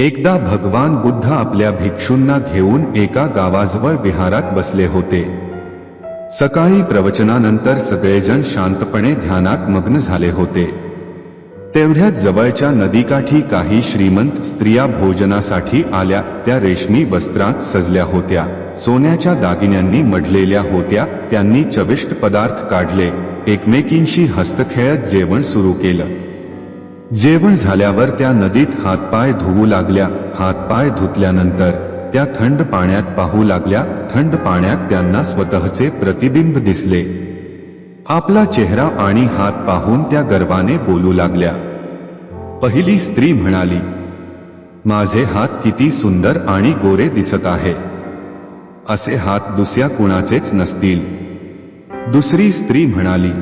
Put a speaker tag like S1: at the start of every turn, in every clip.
S1: एकदा भगवान बुद्ध आपल्या भिक्षूंना घेऊन एका गावाजवळ विहारात बसले होते. सकाळी प्रवचनानंतर सगळेजण शांतपणे ध्यानात मग्न झाले होते. तेवढ्यात जवळच्या नदीकाठी काही श्रीमंत स्त्रिया भोजनासाठी आल्या त्या रेशमी वस्त्रात सजल्या होत्या. सोन्याच्या दागिन्यांनी मढलेल्या होत्या त्यांनी चविष्ट पदार्थ काढले. एकमेकींशी हस्तखेळत जेवण सुरू केलं. जेवण झाल्यावर त्या नदीत हातपाय धुवू लागल्या. हातपाय धुतल्यानंतर त्या थंड पाण्यात पाहू लागल्या. थंड पाण्यात त्यांना स्वतःचे प्रतिबिंब दिसले. आपला चेहरा आणि हात पाहून त्या गर्वाने बोलू लागल्या. पहिली स्त्री म्हणाली माझे हात किती सुंदर आणि गोरे दिसत आहे. असे हात दुसऱ्या कुणाचेच नसतील. दुसरी स्त्री म्हणाली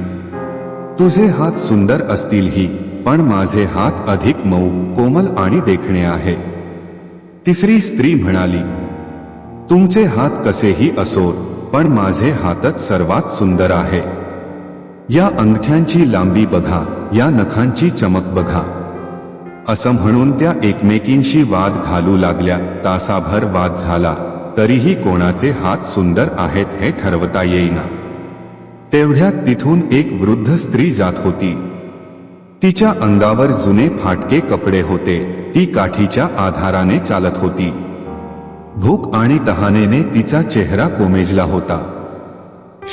S1: तुझे हात सुंदर असतील ही. पण माझे हात अधिक मऊ कोमल आणि देखणे आहे. तिसरी स्त्री म्हणाली तुमचे हात कसेही असोत पण माझे हातच सर्वात सुंदर आहे. या अंगठ्यांची लांबी बघा या नखांची चमक बघा. असं म्हणून त्या एकमेकींशी वाद घालू लागल्या तासाभर वाद झाला तरीही कोणाचे हात सुंदर आहेत हे ठरवता येईना. तेवढ्यात तिथून एक वृद्ध स्त्री जात होती. तिच्या अंगावर जुने फाटके कपडे होते. ती काठीच्या आधाराने चालत होती. भूक आणि तहानेने तिचा चेहरा कोमेजला होता.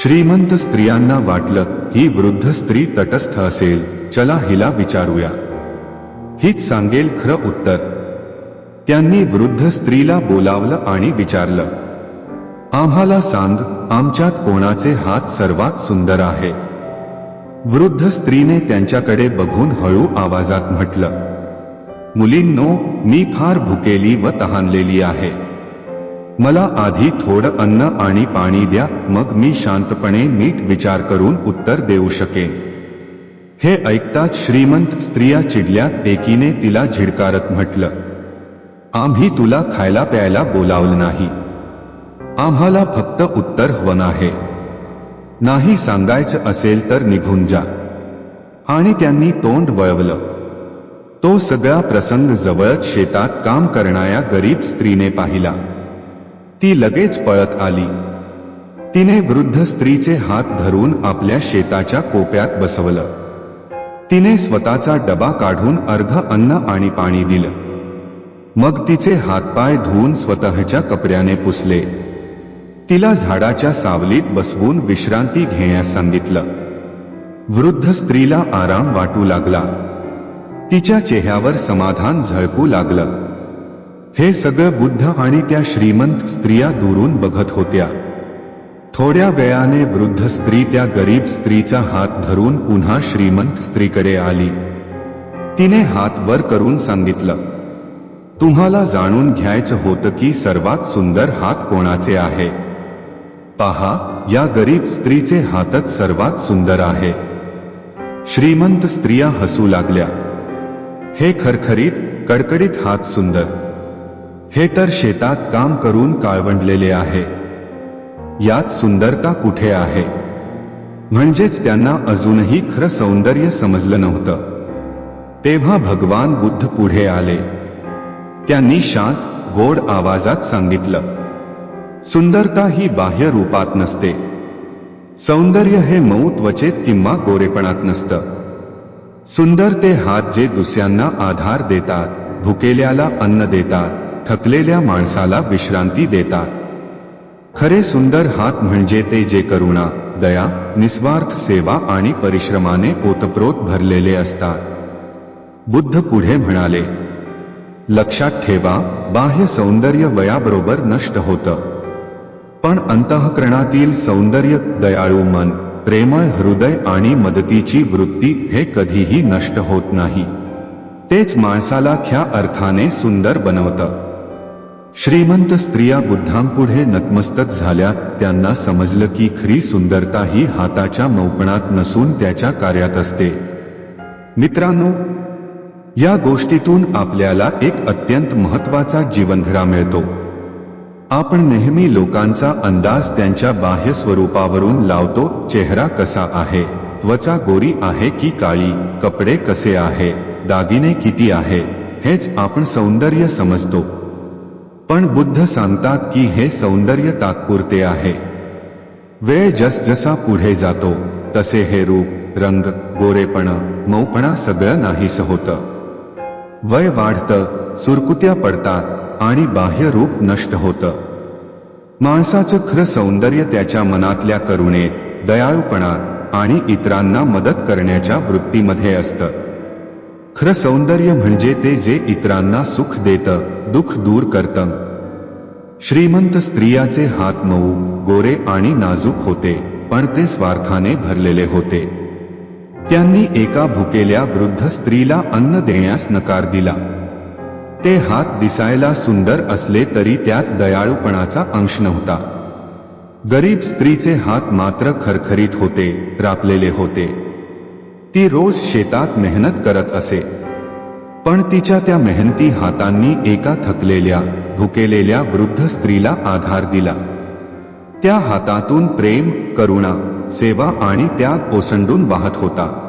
S1: श्रीमंत स्त्रियांना वाटलं ही वृद्ध स्त्री तटस्थ असेल. चला हिला विचारूया. हीच सांगेल खरं उत्तर. त्यांनी वृद्ध स्त्रीला बोलावलं आणि विचारलं. आम्हाला सांग आमच्यात कोणाचे हात सर्वात सुंदर आहे? वृद्ध स्त्रीने त्यांच्याकडे बघून हळू आवाजात म्हटलं मुलींनो मी फार भुकेली व तहानलेली आहे. मला आधी थोडं अन्न आणि पाणी द्या मग मी शांतपणे नीट विचार करून उत्तर देऊ शकेन. हे ऐकताच श्रीमंत स्त्रिया चिडल्या एकीने तिला झिडकारत म्हटलं आम्ही तुला खायला प्यायला बोलावलं नाही. आम्हाला फक्त उत्तर हवन आहे. नाही सांगायचं असेल तर निघून जा. आणि त्यांनी तोंड वळवलं. तो सगळा प्रसंग जवळच शेतात काम करणाऱ्या गरीब स्त्रीने पाहिला. ती लगेच पळत आली. तिने वृद्ध स्त्रीचे हात धरून आपल्या शेताच्या कोप्यात बसवलं. तिने स्वतःचा डबा काढून अर्ध अन्न आणि पाणी दिलं. मग तिचे हातपाय धुवून स्वतःच्या कपड्याने पुसले. तिला झाडाच्या सावलीत बसवून विश्रांती घेण्यास सांगितलं. वृद्ध स्त्रीला आराम वाटू लागला. तिच्या चेहऱ्यावर समाधान झळकू लागलं. हे सगळं बुद्ध आणि त्या श्रीमंत स्त्रिया दुरून बघत होत्या. थोड्या वेळाने वृद्ध स्त्री त्या गरीब स्त्रीचा हात धरून पुन्हा श्रीमंत स्त्रीकडे आली. तिने हात वर करून सांगितलं तुम्हाला जाणून घ्यायचं होतं की सर्वात सुंदर हात कोणाचे आहे? पहा या गरीब स्त्रीचे हातच सर्वात सुंदर आहे. श्रीमंत स्त्रिया हसू लागल्या. हे खरखरीत कडकडीत हात सुंदर. हे तर शेतात काम करून काळवंडलेले आहे. यात सुंदरता कुठे आहे? म्हणजेच त्यांना अजूनही खरं सौंदर्य समजलं नव्हतं. तेव्हा भगवान बुद्ध पुढे आले. त्यांनी शांत गोड आवाजात सांगितलं. सुंदरता ही बाह्य रूपात नसते. सौंदर्य हे मऊ त्वचेत किंवा गोरेपणात नसतं. सुंदर ते हात जे दुसऱ्यांना आधार देतात भुकेल्याला अन्न देतात थकलेल्या माणसाला विश्रांती देतात. खरे सुंदर हात म्हणजे ते जे करुणा दया निस्वार्थ सेवा आणि परिश्रमाने ओतप्रोत भरलेले असतात. बुद्ध पुढे म्हणाले लक्षात ठेवा बाह्य सौंदर्य वयाबरोबर नष्ट होतं. पण अंतःकरणातील सौंदर्य दयाळू मन प्रेमळ हृदय आणि मदतीची वृत्ती हे कधीही नष्ट होत नाही. तेच माणसाला ख्या अर्थाने सुंदर बनवतं. श्रीमंत स्त्रिया बुद्धांपुढे नतमस्तक झाल्या त्यांना समजलं की खरी सुंदरता ही हाताच्या मौपणात नसून त्याच्या कार्यात असते. मित्रांनो या गोष्टीतून आपल्याला एक अत्यंत महत्त्वाचा जीवनधडा मिळतो. आपण नेहमी लोकांचा अंदाज त्यांच्या बाह्य स्वरूपावरून लावतो चेहरा कसा आहे त्वचा गोरी आहे की काळी कपडे कसे आहे दागिने किती आहे हेच आपण सौंदर्य समजतो. पण बुद्ध सांगतात की हे सौंदर्य तात्पुरते आहे. वेळ जसजसा पुढे जातो तसे हे रूप रंग गोरेपण मऊपणा सगळं नाहीस होतं. वय वाढतं सुरकुत्या पडतात आणि बाह्य रूप नष्ट होतं. माणसाचं खरं सौंदर्य त्याच्या मनातल्या करुणेत दयाळूपणात आणि इतरांना मदत करण्याच्या वृत्तीमध्ये असतं. खरं सौंदर्य म्हणजे ते जे इतरांना सुख देतं दुःख दूर करतं. श्रीमंत स्त्रियाचे हात मऊ गोरे आणि नाजूक होते पण ते स्वार्थाने भरलेले होते. त्यांनी एका भुकेल्या वृद्ध स्त्रीला अन्न देण्यास नकार दिला. ते हात दिसायला सुंदर असले तरी त्यात दयाळूपणाचा अंश नव्हता. गरीब स्त्रीचे हात मात्र खरखरीत होते रापलेले होते. ती रोज शेतात मेहनत करत असे. पण तिच्या त्या मेहनती हातांनी एका थकलेल्या भुकेलेल्या वृद्ध स्त्रीला आधार दिला. त्या हातातून प्रेम करुणा सेवा आणि त्याग ओसंडून वाहत होता.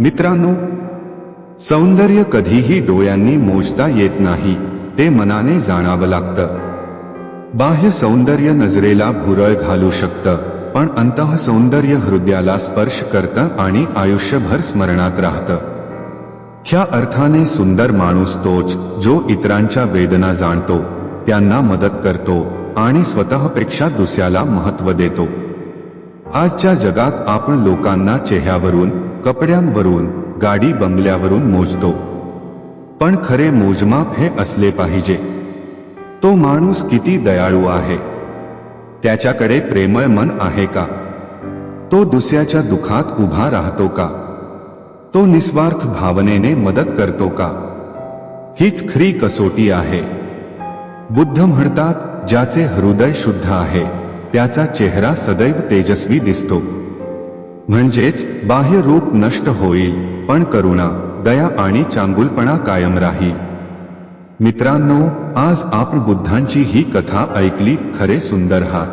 S1: मित्रांनो सौंदर्य कधीही डोळ्यांनी मोजता येत नाही ते मनाने जाणावं लागतं. बाह्य सौंदर्य नजरेला भुरळ घालू शकतं पण अंतः सौंदर्य हृदयाला स्पर्श करतं आणि आयुष्यभर स्मरणात राहतं. ह्या अर्थाने सुंदर माणूस तोच जो इतरांच्या वेदना जाणतो त्यांना मदत करतो आणि स्वतःपेक्षा दुसऱ्याला महत्त्व देतो. आजच्या जगात आपण लोकांना चेहऱ्यावरून कपड्यांवरून गाडी बंगल्यावरून मोजतो. पण खरे मोजमाप हे असले पाहिजे. तो माणूस किती दयाळू आहे. त्याच्याकडे प्रेमळ मन आहे का? तो दुसऱ्याच्या दुखात उभा राहतो का? तो निस्वार्थ भावनेने मदत करतो का? हीच खरी कसोटी आहे. बुद्ध म्हणतात ज्याचे हृदय शुद्ध आहे त्याचा चेहरा सदैव तेजस्वी दिसतो. म्हणजेच बाह्य रूप नष्ट होईल पण करुणा दया आणि चांगुलपणा कायम राहील मित्रांनो आज आपण बुद्धांची ही कथा ऐकली खरे सुंदर हा.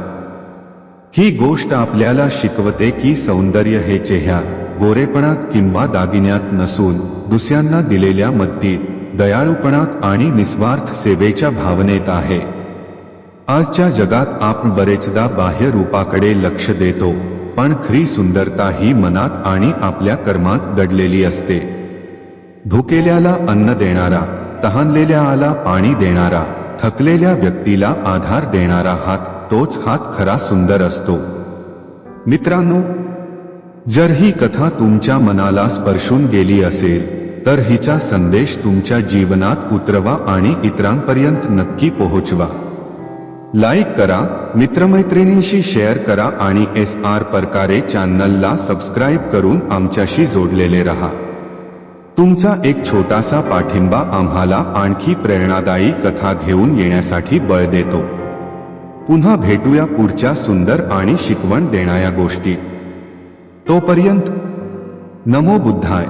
S1: ही गोष्ट आपल्याला शिकवते की सौंदर्य हे चेह्या गोरेपणात किंवा दागिन्यात नसून दुसऱ्यांना दिलेल्या मत्तीत दयाळूपणात आणि निस्वार्थ सेवेच्या भावनेत आहे. आजच्या जगात आपण बरेचदा बाह्य रूपाकडे लक्ष देतो. पण खरी सुंदरता ही मनात आणि आपल्या कर्मात दडलेली असते. भुकेल्याला अन्न देणारा तहानलेल्याला पाणी देणारा थकलेल्या व्यक्तीला आधार देणारा हात तोच हात खरा सुंदर असतो. मित्रांनो जर ही कथा तुमच्या मनाला स्पर्शून गेली असेल तर हिचा संदेश तुमच्या जीवनात उतरवा आणि इतरांपर्यंत नक्की पोहोचवा. लाईक करा मित्रमैत्रिणींशी शेअर करा आणि एस आर प्रकारे चॅनलला सबस्क्राईब करून आमच्याशी जोडलेले रहा. तुमचा एक छोटासा पाठिंबा आम्हाला आणखी प्रेरणादायी कथा घेऊन येण्यासाठी बळ देतो. पुन्हा भेटूया पुढच्या सुंदर आणि शिकवण देणाऱ्या गोष्टी तोपर्यंत नमो बुद्धाय.